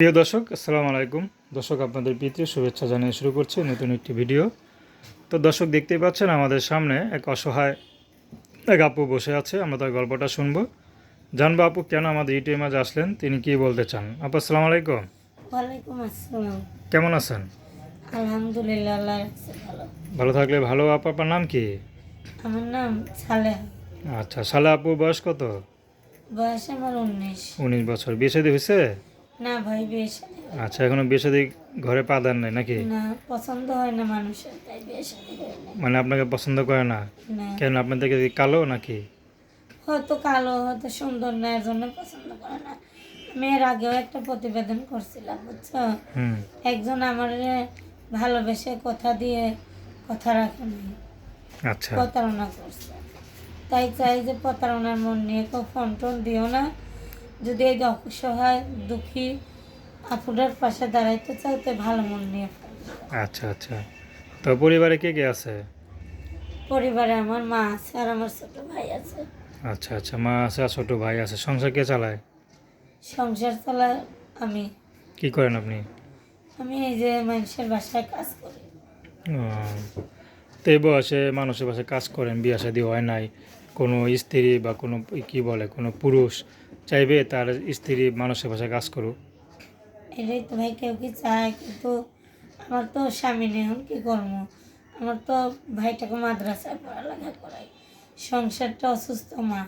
প্রিয় দর্শক আসসালামু আলাইকুম। দর্শক আপনাদের প্রীতি শুভেচ্ছা জানিয়ে শুরু করছি নতুন একটি ভিডিও। তো দর্শক দেখতেই পাচ্ছেন আমাদের সামনে এক অসহায় এক আপু বসে আছে। আমরা তার গল্পটা শুনব। জানব আপু কেন আমাদের ইউটিউবে মাঝে আসলেন? তিনি কি বলতে চান? আপু আসসালামু আলাইকুম। ওয়ালাইকুম আসসালাম। কেমন আছেন? আলহামদুলিল্লাহ আল্লাহ রাখছে ভালো। ভালো থাকলে ভালো। আপু আপনার নাম কি? আমার নাম সালেহ। আচ্ছা সালে আপুর বয়স কত? বয়স আমার উনিশ। উনিশ বছর। বিয়ে শাদী হয়েছে? না ভাই বেশ। আচ্ছা এখনও বিয়ে শাদী ঘরে পা দেন নাই নাকি? না পছন্দ হয় না মানুষের তাই বিয়ে শাদী মানে আপনাকে পছন্দ করে না? কেন আপনাদেরকে কালো নাকি? হয়তো কালো হয়তো সুন্দর না এর জন্য পছন্দ করে না। আমি এর আগেও একটা প্রতিবেদন করছিলাম বুঝছ? একজন আমার ভালোবেসে কথা দিয়ে কথা রাখে নাই আচ্ছা। প্রতারণা করছে। তাই চাই যে প্রতারণার মন নিয়ে কেউ ফোন টোন দিও না। যদি এই অসহায় দুঃখী আপুটার পাশে দাঁড়াইতে চাও তো ভালো মন নিয়ে আচ্ছা আচ্ছা। তো পরিবারে কে কে আছে? পরিবারে আমার মা আছে আর আমার ছোট ভাই আছে। আচ্ছা আচ্ছা। মা আছে আর ছোট ভাই আছে। সংসার কে চালায়? সংসার চালা আমি। কি করেন আপনি? আমি এই যে মানুষের বাসায় কাজ করি। তো এই বয়সে মানুষের বাসায় কাজ করেন বিয়া শাদী হয় নাই। কোনো স্ত্রী বা কোনো কি বলে কোনো পুরুষ চাইবে তার স্ত্রী মানুষের বাসায় কাজ করুক। এটাই তো ভাই কেউ কি চায়? কিন্তু আমার তো স্বামী নেই এখন কী করব? আমার তো ভাইটাকে মাদ্রাসায় পড়ালেখা করাই। সংসারটা অসুস্থ মা।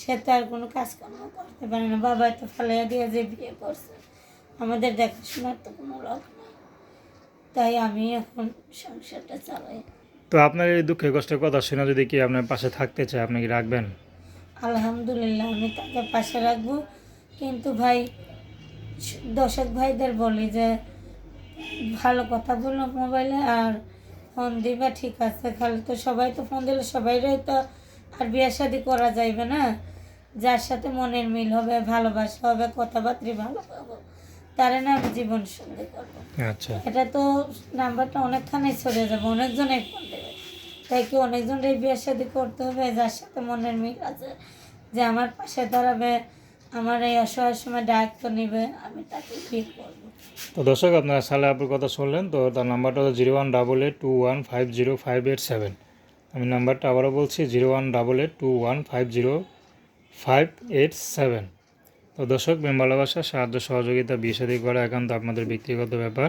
সে তো আর কোনো কাজকর্ম করতে পারে না। বাবা তো ফেলাইয়া দিয়ে যে বিয়ে করছে। আমাদের দেখাশোনার তো কোনো লোক নেই। তাই আমি এখন সংসারটা চালাই। তো আপনার এই দুঃখে কষ্টের কথা শুনে যদি কি আপনার পাশে থাকতে চায় আপনি কি রাখবেন? আলহামদুলিল্লাহ আমি তাকে পাশে রাখব। কিন্তু ভাই দর্শক ভাইদের বলি যে ভালো কথা বলো মোবাইলে আর ফোন দিবা ঠিক আছে? খালি তো সবাই তো ফোন দিলে সবাইরাই তো আর বিয়ে শাদি করা যাইবে না। যার সাথে মনের মিল হবে ভালোবাসা হবে কথাবার্তা ভালো পাবো তারে না আমি জীবন সঙ্গী করব। আচ্ছা। এটা তো নাম্বারটা অনেকখানি ছড়িয়ে যাবে অনেকজনে ফোন দেবে। তাই কি অনেকজনের বিয়ে শাদি করতে হবে, যার সাথে মনের মিল আছে, যে আমার পাশে দাঁড়াবে, আমার এই অসহায় সময় দায়িত্ব নেবে, আমি তাকে বিয়ে করব। তো দর্শক, আপনারা সালে আপুর কথা শুনলেন, তো তার নাম্বারটা হলো zero one double eight two one five zero five eight seven. আমি নাম্বারটা আবারও বলছি, zero one double eight two one five zero five eight seven. তো দর্শক, প্রেম ভালোবাসা, সাহায্য, সহযোগিতা, বিয়ে শাদী করা একান্ত আপনাদের ব্যক্তিগত ব্যাপার।